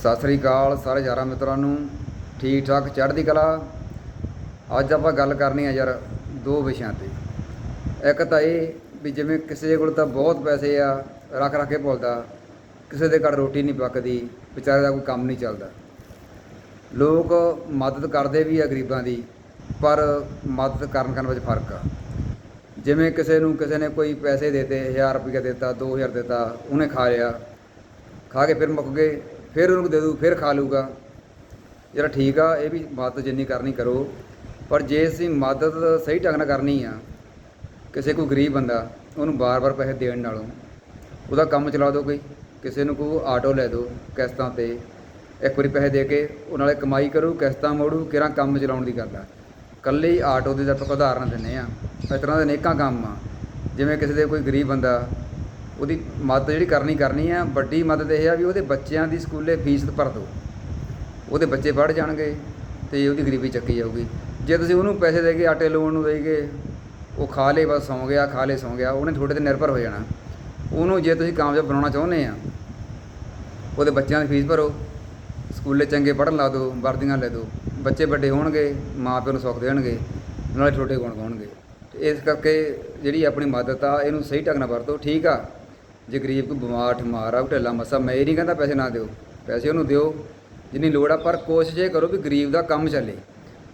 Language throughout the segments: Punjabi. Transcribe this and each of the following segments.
ਸਤਿ ਸ੍ਰੀ ਅਕਾਲ ਸਾਰੇ ਯਾਰਾਂ ਮਿੱਤਰਾਂ ਨੂੰ। ਠੀਕ ਠਾਕ ਚੜ੍ਹਦੀ ਕਲਾ। ਅੱਜ ਆਪਾਂ ਗੱਲ ਕਰਨੀ ਆ ਯਾਰ ਦੋ ਵਿਸ਼ਿਆਂ ਤੇ। ਇੱਕ ਤਾਂ ਇਹ ਵੀ ਜਿਵੇਂ ਕਿਸੇ ਕੋਲ ਤਾਂ ਬਹੁਤ ਪੈਸੇ ਆ, ਰੱਖ ਰੱਖ ਕੇ ਭੁੱਲਦਾ। ਕਿਸੇ ਦੇ ਘਰ ਰੋਟੀ ਨਹੀਂ ਪੱਕਦੀ, ਵਿਚਾਰੇ ਦਾ ਕੋਈ ਕੰਮ ਨਹੀਂ ਚੱਲਦਾ। ਲੋਕ ਮਦਦ ਕਰਦੇ ਵੀ ਆ ਗਰੀਬਾਂ ਦੀ, ਪਰ ਮਦਦ ਕਰਨ ਕਰਨ ਵਿੱਚ ਫ਼ਰਕ ਆ। ਜਿਵੇਂ ਕਿਸੇ ਨੂੰ ਕਿਸੇ ਨੇ ਕੋਈ ਪੈਸੇ ਦੇਤੇ 1000 ਰੁਪਏ ਦਿੱਤਾ 2000 ਦਿੱਤਾ, ਉਹਨੇ ਖਾ ਲਿਆ। ਖਾ ਕੇ ਫਿਰ ਮੁੱਕ ਗਏ। ਫਿਰ ਉਹਨੂੰ ਦੇ ਦੂ, ਫਿਰ ਖਾ ਲੂਗਾ ਜਿਹੜਾ ਠੀਕ ਆ, ਇਹ ਵੀ ਮਦਦ ਜਿੰਨੀ ਕਰਨੀ ਕਰੋ। ਪਰ ਜੇ ਅਸੀਂ ਮਦਦ ਸਹੀ ਢੰਗ ਨਾਲ ਕਰਨੀ ਆ, ਕਿਸੇ ਕੋਈ ਗਰੀਬ ਬੰਦਾ, ਉਹਨੂੰ ਬਾਰ-ਬਾਰ ਪੈਸੇ ਦੇਣ ਨਾਲੋਂ, ਉਹਦਾ ਕੰਮ ਚਲਾ ਦਿਓ ਕੋਈ, ਕਿਸੇ ਨੂੰ ਕੋਈ ਆਟੋ ਲੈ ਦਿਓ ਕਿਸ਼ਤਾਂ ਤੇ, ਇੱਕ ਵਾਰੀ ਪੈਸੇ ਦੇ ਕੇ, ਉਹ ਨਾਲੇ ਕਮਾਈ ਕਰੂ, ਕਿਸ਼ਤਾਂ ਮੋੜੂ, ਕਿਹੜਾ ਕੰਮ ਚਲਾਉਣ ਦੀ ਗੱਲ ਆ। ਕੱਲੀ ਆਟੋ ਦੇ ਤਾਂ ਆਪਾਂ ਉਦਾਹਰਨ ਦਿੰਨੇ ਆ। ਇਸ ਤਰ੍ਹਾਂ ਦੇ ਅਨੇਕਾਂ ਕੰਮ ਆ। ਜਿਵੇਂ ਕਿਸੇ ਦੇ ਕੋਈ ਗਰੀਬ ਬੰਦਾ ਉਹਦੀ ਮਦਦ ਜਿਹੜੀ ਕਰਨੀ ਕਰਨੀ ਆ, ਵੱਡੀ ਮਦਦ ਇਹ ਆ ਵੀ ਉਹਦੇ ਬੱਚਿਆਂ ਦੀ ਸਕੂਲੇ ਫੀਸ ਭਰ ਦਿਓ। ਉਹਦੇ ਬੱਚੇ ਪੜ੍ਹ ਜਾਣਗੇ ਤੇ ਉਹਦੀ ਗਰੀਬੀ ਚੱਕੀ ਜਾਊਗੀ। ਜੇ ਤੁਸੀਂ ਉਹਨੂੰ ਪੈਸੇ ਦੇ ਕੇ ਆਟੇ ਲੋਨ ਨੂੰ ਦੇ ਕੇ ਉਹ ਖਾ ਲੇ ਬਸ ਸੌਂ ਗਿਆ, ਖਾ ਲੇ ਸੌਂ ਗਿਆ, ਉਹਨੇ ਤੁਹਾਡੇ ਤੇ ਨਿਰਭਰ ਹੋ ਜਾਣਾ। ਉਹਨੂੰ ਜੇ ਤੁਸੀਂ ਕਾਮਯਾਬ ਬਣਾਉਣਾ ਚਾਹੁੰਦੇ ਆ, ਉਹਦੇ ਬੱਚਿਆਂ ਦੀ ਫੀਸ ਭਰੋ। ਸਕੂਲੇ ਚੰਗੇ ਪੜ੍ਹਨ ਲਾ ਦਿਓ, ਵਰਦੀਆਂ ਲੈ ਦਿਓ। ਬੱਚੇ ਵੱਡੇ ਹੋਣਗੇ ਮਾਂ ਪਿਓ ਨੂੰ ਸੁੱਖ ਦੇਣਗੇ, ਨਾਲੇ ਛੋਟੇ ਗੁਣ ਗਾਉਣਗੇ। ਤੇ ਇਸ ਕਰਕੇ ਜਿਹੜੀ ਆਪਣੀ ਮਦਦ ਆ, ਇਹਨੂੰ ਸਹੀ ਢੰਗ ਨਾਲ ਵਰਤੋ, ਠੀਕ ਆ? ਜੇ ਗਰੀਬ ਕੋਈ ਬਿਮਾਰ, ਠਮਾਰ ਆ ਉਹ ਢਿੱਲਾ ਮਸਾ, ਮੈਂ ਇਹ ਨਹੀਂ ਕਹਿੰਦਾ ਪੈਸੇ ਨਾ ਦਿਓ। ਪੈਸੇ ਉਹਨੂੰ ਦਿਓ, ਜਿੰਨੀ ਲੋੜ ਆ, ਪਰ ਕੋਸ਼ਿਸ਼ ਇਹ ਕਰੋ ਵੀ ਗਰੀਬ ਦਾ ਕੰਮ ਚੱਲੇ।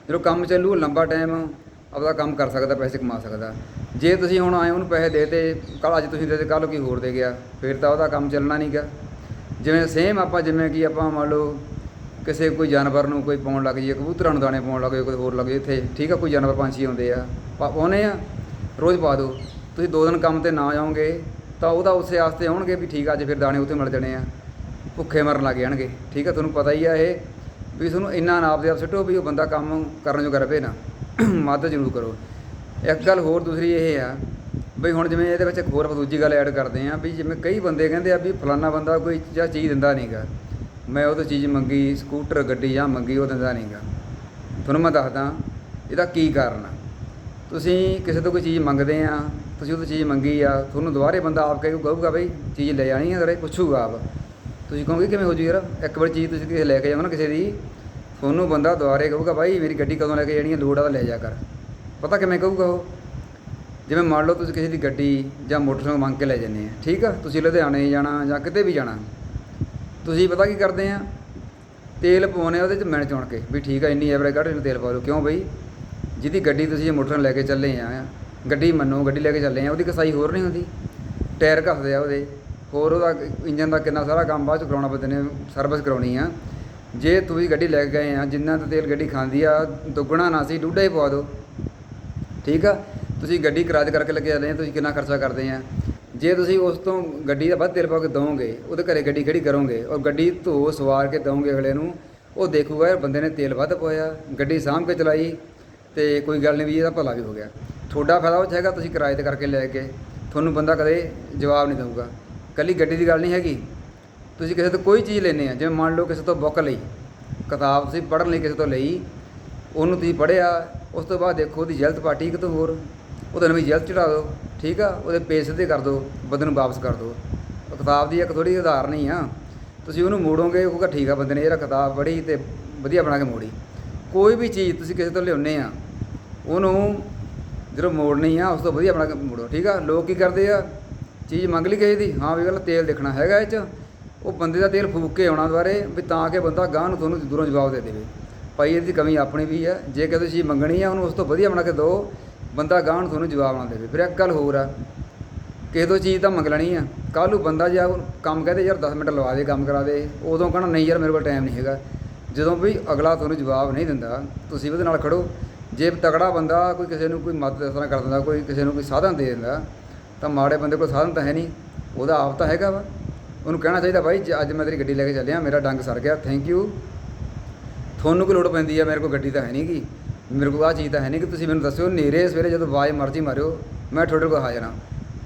ਜਦੋਂ ਕੰਮ ਚੱਲੂ, ਲੰਬਾ ਟਾਈਮ ਆਪਦਾ ਕੰਮ ਕਰ ਸਕਦਾ, ਪੈਸੇ ਕਮਾ ਸਕਦਾ। ਜੇ ਤੁਸੀਂ ਹੁਣ ਆਏ, ਉਹਨੂੰ ਪੈਸੇ ਦੇਤੇ ਕੱਲ ਅੱਜ ਤੁਸੀਂ ਦੇਤੇ ਕੱਲ ਕੋਈ ਹੋਰ ਦੇ ਗਿਆ, ਫਿਰ ਤਾਂ ਉਹਦਾ ਕੰਮ ਚੱਲਣਾ ਨਹੀਂਗਾ ਜਿਵੇਂ ਸੇਮ ਆਪਾਂ, ਜਿਵੇਂ ਕਿ ਆਪਾਂ ਮੰਨ ਲਓ ਕਿਸੇ ਕੋਈ ਜਾਨਵਰ ਨੂੰ ਕੋਈ ਪਾਉਣ ਲੱਗ ਜਾਈਏ, ਕਬੂਤਰਾਂ ਨੂੰ ਦਾਣੇ ਪਾਉਣ ਲੱਗ ਜਾਈਏ, ਕੋਈ ਹੋਰ ਲੱਗ ਜਾਈਏ, ਇੱਥੇ ਠੀਕ ਆ, ਕੋਈ ਜਾਨਵਰ ਪੰਛੀ ਆਉਂਦੇ ਆ ਪਾ ਪਾਉਂਦੇ ਆ, ਰੋਜ਼ ਪਾ ਦਿਓ। ਤੁਸੀਂ ਦੋ ਦਿਨ ਕੰਮ ਤੇ ਨਾ ਜਾਓਗੇ ਤਾਂ ਉਹਦਾ ਉਸੇ ਆਸਤੇ ਆਉਣਗੇ ਵੀ ਠੀਕ ਆ, ਅੱਜ ਫਿਰ ਦਾਣੇ ਉੱਥੇ ਮਿਲ ਜਾਣੇ ਆ। ਭੁੱਖੇ ਮਰਨ ਲੱਗ ਜਾਣਗੇ। ਠੀਕ ਆ, ਤੁਹਾਨੂੰ ਪਤਾ ਹੀ ਆ ਇਹ ਵੀ ਤੁਹਾਨੂੰ ਇੰਨਾ ਨਾਪ ਦੇ ਆਪ ਸਿੱਟੋ ਵੀ ਉਹ ਬੰਦਾ ਕੰਮ ਕਰਨ ਜੋਗਾ ਰਵੇ ਨਾ। ਮਦਦ ਜ਼ਰੂਰ ਕਰੋ। ਇੱਕ ਗੱਲ ਹੋਰ ਦੂਸਰੀ ਇਹ ਆ ਬਈ ਹੁਣ ਜਿਵੇਂ ਇਹਦੇ ਵਿੱਚ ਇੱਕ ਹੋਰ ਆਪਾਂ ਦੂਜੀ ਗੱਲ ਐਡ ਕਰਦੇ ਆ ਵੀ ਜਿਵੇਂ ਕਈ ਬੰਦੇ ਕਹਿੰਦੇ ਆ ਵੀ ਫਲਾਨਾ ਬੰਦਾ ਕੋਈ ਜਾਂ ਚੀਜ਼ ਦਿੰਦਾ ਨਹੀਂਗਾ ਮੈਂ ਉਹ ਤੋਂ ਚੀਜ਼ ਮੰਗੀ, ਸਕੂਟਰ, ਗੱਡੀ ਜਾਂ ਮੰਗੀ, ਉਹ ਦਿੰਦਾ ਨਹੀਂਗਾ ਤੁਹਾਨੂੰ ਮੈਂ ਦੱਸਦਾ ਇਹਦਾ ਕੀ ਕਾਰਨ ਆ। ਤੁਸੀਂ ਕਿਸੇ ਤੋਂ ਕੋਈ ਚੀਜ਼ ਮੰਗਦੇ ਆ ਤੁਸੀਂ ਉਹ ਚੀਜ਼ ਮੰਗੀ ਆ, ਤੁਹਾਨੂੰ ਦੁਬਾਰੇ ਬੰਦਾ ਆਪ ਕਹੇਗਾ, ਕਹੂਗਾ ਬਈ, ਚੀਜ਼ ਲੈ ਜਾਣੀ ਆ ਤੇਰੇ ਪੁੱਛੂਗਾ ਆਪ। ਤੁਸੀਂ ਕਹੋਗੇ ਕਿਵੇਂ ਹੋ ਜੂ ਯਾਰ? ਇੱਕ ਵਾਰ ਚੀਜ਼ ਤੁਸੀਂ ਕਿਸੇ ਲੈ ਕੇ ਜਾਓ ਨਾ ਕਿਸੇ ਦੀ, ਤੁਹਾਨੂੰ ਬੰਦਾ ਦੁਬਾਰੇ ਕਹੂਗਾ ਬਾਈ ਮੇਰੀ ਗੱਡੀ ਕਦੋਂ ਲੈ ਕੇ ਜਾਣੀ ਹੈ ਲੋੜ ਆ ਤਾਂ ਲੈ ਜਾ ਕਰ। ਪਤਾ ਕਿਵੇਂ ਕਹੂਗਾ ਉਹ? ਜਿਵੇਂ ਮੰਨ ਲਓ ਤੁਸੀਂ ਕਿਸੇ ਦੀ ਗੱਡੀ ਜਾਂ ਮੋਟਰਸਾਈਕਲ ਮੰਗ ਕੇ ਲੈ ਜਾਂਦੇ ਆ, ਠੀਕ ਆ? ਤੁਸੀਂ ਲੁਧਿਆਣੇ ਜਾਣਾ ਜਾਂ ਕਿਤੇ ਵੀ ਜਾਣਾ। ਤੁਸੀਂ ਪਤਾ ਕੀ ਕਰਦੇ ਆ? ਤੇਲ ਪਵਾਉਣੇ ਉਹਦੇ ਚ ਮਿਣ ਚੁਣ ਕੇ, ਵੀ ਠੀਕ ਆ, ਇੰਨੀ ਐਵਰੇਜ ਕੱਢ ਇਹਨੂੰ ਤੇਲ ਪਾ ਲਓ ਕਿਉਂ ਬਈ? ਜਿਹਦੀ ਗੱਡੀ ਤੁਸੀਂ ਇਹ ਮੋਟਰਸਾਈਕਲ ਲੈ ਕੇ ਚੱਲੇ ਆ ਗੱਡੀ ਮੰਨੋ, ਗੱਡੀ ਲੈ ਕੇ ਚੱਲੇ ਆ, ਉਹਦੀ ਕਸਾਈ ਹੋਰ ਨਹੀਂ ਹੁੰਦੀ। ਟਾਇਰ ਘਸਦੇ ਆ ਉਹਦੇ। ਹੋਰ ਉਹਦਾ ਇੰਜਨ ਦਾ ਕਿੰਨਾ ਸਾਰਾ ਕੰਮ ਬਾਅਦ ਚ ਕਰਾਉਣਾ ਪੈਂਦੇ ਨੇ ਸਰਵਿਸ ਕਰਾਉਣੀ ਆ। ਜੇ ਤੁਸੀਂ ਗੱਡੀ ਲੈ ਕੇ ਗਏ ਆ, ਜਿੰਨਾ ਤਾਂ ਤੇਲ ਗੱਡੀ ਖਾਂਦੀ ਆ, ਦੁੱਗਣਾ ਨਾ ਸੀ, ਡੂਢਾ ਹੀ ਪਵਾ ਦਿਓ। ਠੀਕ ਆ? ਤੁਸੀਂ ਗੱਡੀ ਕਿਰਾਏ ਕਰਕੇ ਲੈ ਕੇ ਜਾਂਦੇ ਆ, ਤੁਸੀਂ ਕਿੰਨਾ ਖਰਚਾ ਕਰਦੇ ਆ। ਜੇ ਤੁਸੀਂ ਉਸ ਤੋਂ ਗੱਡੀ ਦਾ ਵੱਧ ਤੇਲ ਪਾ ਕੇ ਦਵੋਗੇ, ਉਹਦੇ ਘਰੇ ਗੱਡੀ ਖੜੀ ਕਰੋਗੇ, ਔਰ ਗੱਡੀ ਧੋ ਸਵਾਰ ਕੇ ਦਵੋਗੇ ਅਗਲੇ ਨੂੰ, ਉਹ ਦੇਖੂਗਾ ਯਾਰ ਬੰਦੇ ਨੇ ਤੇਲ ਵੱਧ ਪਾਇਆ, ਗੱਡੀ ਸਾਂਭ ਕੇ ਚਲਾਈ, ਤੇ ਕੋਈ ਗੱਲ ਨਹੀਂ ਵੀ ਇਹਦਾ ਭਲਾ ਵੀ ਹੋ ਗਿਆ। ਤੁਹਾਡਾ ਫਾਇਦਾ ਉਹ 'ਚ ਹੈਗਾ, ਤੁਸੀਂ ਕਿਰਾਏ ਤੇ ਕਰਕੇ ਲੈ ਕੇ ਤੁਹਾਨੂੰ ਬੰਦਾ ਕਦੇ ਜਵਾਬ ਨਹੀਂ ਦੇਊਗਾ। ਕੱਲੀ ਗੱਡੀ ਦੀ ਗੱਲ ਨਹੀਂ ਹੈਗੀ। ਤੁਸੀਂ ਕਿਸੇ ਤੋਂ ਕੋਈ ਚੀਜ਼ ਲੈਨੇ ਆ, ਜਿਵੇਂ ਮੰਨ ਲਓ ਕਿਸੇ ਤੋਂ ਬੁੱਕ ਲਈ, ਕਿਤਾਬ ਤੁਸੀਂ ਪੜ੍ਹਨ ਲਈ ਕਿਸੇ ਤੋਂ ਲਈ, ਉਹਨੂੰ ਤੁਸੀਂ ਪੜ੍ਹਿਆ, ਉਸ ਤੋਂ ਬਾਅਦ ਦੇਖੋ ਉਹਦੀ ਜਲਦ ਪਾਰਟੀ ਕਿਤੋਂ ਹੋਰ ਉਹਦੇ ਨਵੀਂ ਜਲਦ ਚੜਾ ਦਿਓ, ਠੀਕ ਆ? ਉਹਦੇ ਪੇਜ ਸਿੱਧੇ ਕਰ ਦਿਓ, ਬੰਦੇ ਨੂੰ ਵਾਪਸ ਕਰ ਦਿਓ। ਕਿਤਾਬ ਦੀ ਇੱਕ ਥੋੜੀ ਉਦਾਹਰਨ ਆ। ਤੁਸੀਂ ਉਹਨੂੰ ਮੋੜੋਗੇ, ਉਹ ਕਹੂਗਾ, ਠੀਕ ਆ ਬੰਦੇ ਨੇ ਇਹਦਾ ਕਿਤਾਬ ਪੜ੍ਹੀ ਤੇ ਵਧੀਆ ਬਣਾ ਕੇ ਮੋੜੀ। ਕੋਈ ਵੀ ਚੀਜ਼ ਤੁਸੀਂ ਕਿਸੇ ਤੋਂ ਲਿਆਉਂਦੇ ਆ, ਉਹਨੂੰ ਜਦੋਂ ਮੋੜਨੀ ਆ, ਉਸ ਤੋਂ ਵਧੀਆ ਬਣਾ ਕੇ ਮੋੜੋ, ਠੀਕ ਆ? ਲੋਕ ਕੀ ਕਰਦੇ ਆ? ਚੀਜ਼ ਮੰਗ ਲਈ ਕਿਸੇ ਦੀ, ਹਾਂ ਵੀ ਗੱਲ ਤੇਲ ਦੇਖਣਾ ਹੈਗਾ ਇਹ ਚ। ਉਹ ਬੰਦੇ ਦਾ ਤੇਲ ਫੂਕ ਕੇ ਆਉਣਾ ਦੁਆਰੇ ਵੀ ਤਾਂ ਕਿ ਬੰਦਾ ਗਾਹ ਨੂੰ ਤੁਹਾਨੂੰ ਦੂਰੋਂ ਜਵਾਬ ਦੇ ਦੇਵੇ। ਭਾਈ, ਇਹਦੀ ਕਮੀ ਆਪਣੀ ਵੀ ਹੈ। ਜੇ ਕਿ ਚੀਜ਼ ਮੰਗਣੀ ਆ, ਉਹਨੂੰ ਉਸ ਤੋਂ ਵਧੀਆ ਬਣਾ ਕੇ ਦਿਓ। ਬੰਦਾ ਗਾਹ ਨੂੰ ਤੁਹਾਨੂੰ ਜਵਾਬ ਨਾ ਦੇਵੇ। ਫਿਰ ਇੱਕ ਗੱਲ ਹੋਰ ਆ। ਕਿਸੇ ਤੋਂ ਚੀਜ਼ ਤਾਂ ਮੰਗ ਲੈਣੀ ਆ। ਕੱਲ੍ਹ ਨੂੰ ਬੰਦਾ ਜੇ ਉਹ ਕੰਮ ਕਹਦੇ, ਯਾਰ 10 ਮਿੰਟ ਲਵਾ ਦੇ, ਕੰਮ ਕਰਾ ਦੇ। ਉਦੋਂ ਕਹਣਾ, ਨਹੀਂ ਯਾਰ, ਮੇਰੇ ਕੋਲ ਟਾਈਮ ਨਹੀਂ ਹੈਗਾ। ਜਦੋਂ ਵੀ ਅਗਲਾ ਤੁਹਾਨੂੰ ਜਵਾਬ ਨਹੀਂ ਦਿੰਦਾ, ਤੁਸੀਂ ਉਹਦੇ ਨਾਲ ਖੜੋ। ਜੇ ਤਕੜਾ ਬੰਦਾ ਕੋਈ ਕਿਸੇ ਨੂੰ ਕੋਈ ਮਦਦ ਇਸ ਤਰ੍ਹਾਂ ਕਰ ਦਿੰਦਾ, ਕੋਈ ਕਿਸੇ ਨੂੰ ਕੋਈ ਸਾਧਨ ਦੇ ਦਿੰਦਾ, ਤਾਂ ਮਾੜੇ ਬੰਦੇ ਕੋਲ ਸਾਧਨ ਤਾਂ ਹੈ ਨਹੀਂ, ਉਹਦਾ ਆਪ ਤਾਂ ਹੈਗਾ ਵਾ। ਉਹਨੂੰ ਕਹਿਣਾ ਚਾਹੀਦਾ ਬਾਈ ਜੇ ਅੱਜ ਮੈਂ ਤੇਰੀ ਗੱਡੀ ਲੈ ਕੇ ਚੱਲਿਆ, ਮੇਰਾ ਡੰਗ ਸਰ ਗਿਆ ਥੈਂਕ ਯੂ ਤੁਹਾਨੂੰ ਕੋਈ ਲੋੜ ਪੈਂਦੀ ਆ, ਮੇਰੇ ਕੋਲ ਗੱਡੀ ਤਾਂ ਹੈ ਨਹੀਂ ਗੀ। ਮੇਰੇ ਕੋਲ ਆਹ ਚੀਜ਼ ਤਾਂ ਹੈ ਨਹੀਂ ਕਿ ਤੁਸੀਂ ਮੈਨੂੰ ਦੱਸਿਓ, ਨੇਰੇ ਸਵੇਰੇ ਜਦੋਂ ਆਵਾਜ਼ ਮਰਜ਼ੀ ਮਾਰਿਓ, ਮੈਂ ਤੁਹਾਡੇ ਕੋਲ ਹਾਜ਼ਰ ਹਾਂ।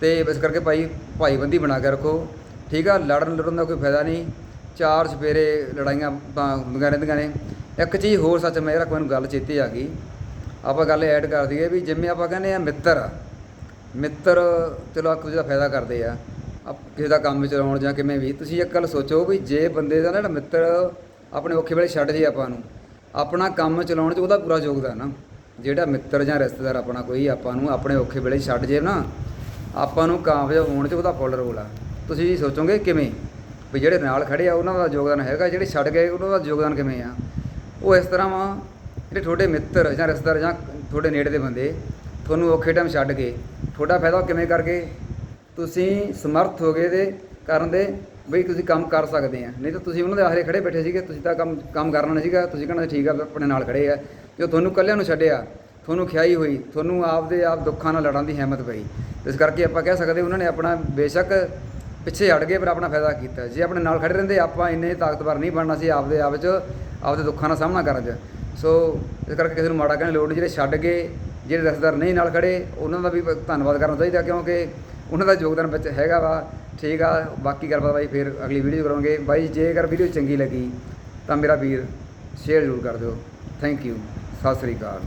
ਤੇ ਇਸ ਕਰਕੇ ਭਾਈ, ਭਾਈਬੰਦੀ ਬਣਾ ਕੇ ਰੱਖੋ। ਠੀਕ ਆ, ਲੜਨ ਲੜਨ ਦਾ ਕੋਈ ਫਾਇਦਾ ਨਹੀਂ। ਚਾਰ ਸਵੇਰੇ ਲੜਾਈਆਂ ਤਾਂ ਹੁੰਦੀਆਂ ਰਹਿੰਦੀਆਂ ਨੇ। ਇੱਕ ਚੀਜ਼ ਹੋਰ ਸੱਚ ਮੈਂ ਰੱਖ ਮੈਨੂੰ ਗੱਲ ਚੇਤੇ ਆ ਗਈ। ਆਪਾਂ ਗੱਲ ਐਡ ਕਰ ਦਈਏ ਵੀ ਜਿਵੇਂ ਆਪਾਂ ਕਹਿੰਦੇ ਆ ਮਿੱਤਰ ਆ ਮਿੱਤਰ ਚਲੋ ਇੱਕ ਦੂਜੇ ਦਾ ਫਾਇਦਾ ਕਰਦੇ ਆ, ਆਪ- ਕਿਸੇ ਦਾ ਕੰਮ ਚਲਾਉਣ ਜਾਂ ਕਿਵੇਂ ਵੀ, ਤੁਸੀਂ ਇੱਕ ਗੱਲ ਸੋਚੋ ਵੀ ਜੇ ਬੰਦੇ ਦਾ ਨਾ ਜਿਹੜਾ ਮਿੱਤਰ ਆਪਣੇ ਔਖੇ ਵੇਲੇ ਛੱਡ ਜੇ ਆਪਾਂ ਨੂੰ, ਆਪਣਾ ਕੰਮ ਚਲਾਉਣ 'ਚ ਉਹਦਾ ਪੂਰਾ ਯੋਗਦਾਨ ਆ ਜਿਹੜਾ ਮਿੱਤਰ ਜਾਂ ਰਿਸ਼ਤੇਦਾਰ ਆਪਣਾ ਕੋਈ ਆਪਾਂ ਨੂੰ ਆਪਣੇ ਔਖੇ ਵੇਲੇ ਛੱਡ ਜੇ ਨਾ, ਆਪਾਂ ਨੂੰ ਕਾਮਯਾਬ ਹੋਣ 'ਚ ਉਹਦਾ ਫੁੱਲ ਰੋਲ ਆ। ਤੁਸੀਂ ਸੋਚੋਗੇ ਕਿਵੇਂ? ਵੀ ਜਿਹੜੇ ਨਾਲ ਖੜੇ ਆ ਉਹਨਾਂ ਦਾ ਯੋਗਦਾਨ ਹੈਗਾ, ਜਿਹੜੇ ਛੱਡ ਗਏ ਉਹਨਾਂ ਦਾ ਯੋਗਦਾਨ ਕਿਵੇਂ ਆ? ਉਹ ਇਸ ਤਰ੍ਹਾਂ ਵਾ ਜਿਹੜੇ ਤੁਹਾਡੇ ਮਿੱਤਰ ਜਾਂ ਰਿਸ਼ਤੇਦਾਰ ਜਾਂ ਤੁਹਾਡੇ ਨੇੜੇ ਦੇ ਬੰਦੇ ਤੁਹਾਨੂੰ ਔਖੇ ਟਾਈਮ ਛੱਡ ਕੇ ਤੁਹਾਡਾ ਫਾਇਦਾ ਉਹ ਕਿਵੇਂ ਕਰਕੇ ਤੁਸੀਂ ਸਮਰਥ ਹੋ ਗਏ ਦੇ ਕਰਨ ਦੇ ਬਈ ਤੁਸੀਂ ਕੰਮ ਕਰ ਸਕਦੇ ਆ। ਨਹੀਂ ਤਾਂ ਤੁਸੀਂ ਉਹਨਾਂ ਦੇ ਆਹਰੇ ਖੜੇ ਬੈਠੇ ਸੀਗੇ, ਤੁਸੀਂ ਤਾਂ ਕੰਮ ਕੰਮ ਕਰਨਾ ਨਹੀਂ ਸੀਗਾ, ਤੁਸੀਂ ਕਹਿੰਦੇ ਠੀਕ ਆ ਆਪਣੇ ਨਾਲ ਖੜੇ ਆ। ਜੋ ਤੁਹਾਨੂੰ ਇਕੱਲਿਆਂ ਨੂੰ ਛੱਡਿਆ, ਤੁਹਾਨੂੰ ਖਿਆਈ ਹੋਈ, ਤੁਹਾਨੂੰ ਆਪਦੇ ਆਪ ਦੁੱਖਾਂ ਨਾਲ ਲੜਨ ਦੀ ਹਿੰਮਤ ਪਈ। ਇਸ ਕਰਕੇ ਆਪਾਂ ਕਹਿ ਸਕਦੇ ਉਹਨਾਂ ਨੇ ਆਪਣਾ ਬੇਸ਼ੱਕ ਪਿੱਛੇ ਹਟ ਗਏ ਪਰ ਆਪਣਾ ਫਾਇਦਾ ਕੀਤਾ। ਜੇ ਆਪਣੇ ਨਾਲ ਖੜੇ ਰਹਿੰਦੇ, ਆਪਾਂ ਇੰਨੇ ਤਾਕਤਵਰ ਨਹੀਂ ਬਣਨਾ ਸੀ ਆਪਦੇ ਆਪ 'ਚ, ਆਪਦੇ ਦੁੱਖਾਂ ਦਾ ਸਾਹਮਣਾ ਕਰਨ 'ਚ। ਸੋ ਇਸ ਕਰਕੇ ਕਿਸੇ ਨੂੰ ਮਾੜਾ ਕਹਿਣ ਲੋੜ ਨਹੀਂ, ਜਿਹੜੇ ਛੱਡ ਗਏ ਜਿਹੜੇ ਰਿਸ਼ਤੇਦਾਰ ਨਹੀਂ ਨਾਲ ਖੜੇ, ਉਹਨਾਂ ਦਾ ਵੀ ਧੰਨਵਾਦ ਕਰਨਾ ਚਾਹੀਦਾ, ਕਿਉਂਕਿ ਉਹਨਾਂ ਦਾ ਯੋਗਦਾਨ ਵਿੱਚ ਹੈਗਾ ਵਾ, ਠੀਕ ਆ, ਬਾਕੀ ਗੱਲਬਾਤ ਬਾਈ ਫਿਰ ਅਗਲੀ ਵੀਡੀਓ ਕਰਾਂਗੇ। ਬਾਈ, ਜੇਕਰ ਵੀਡੀਓ ਚੰਗੀ ਲੱਗੀ ਤਾਂ ਮੇਰਾ ਵੀਰ ਸ਼ੇਅਰ ਜ਼ਰੂਰ ਕਰ ਦਿਓ। Thank you Sat Sri Akal.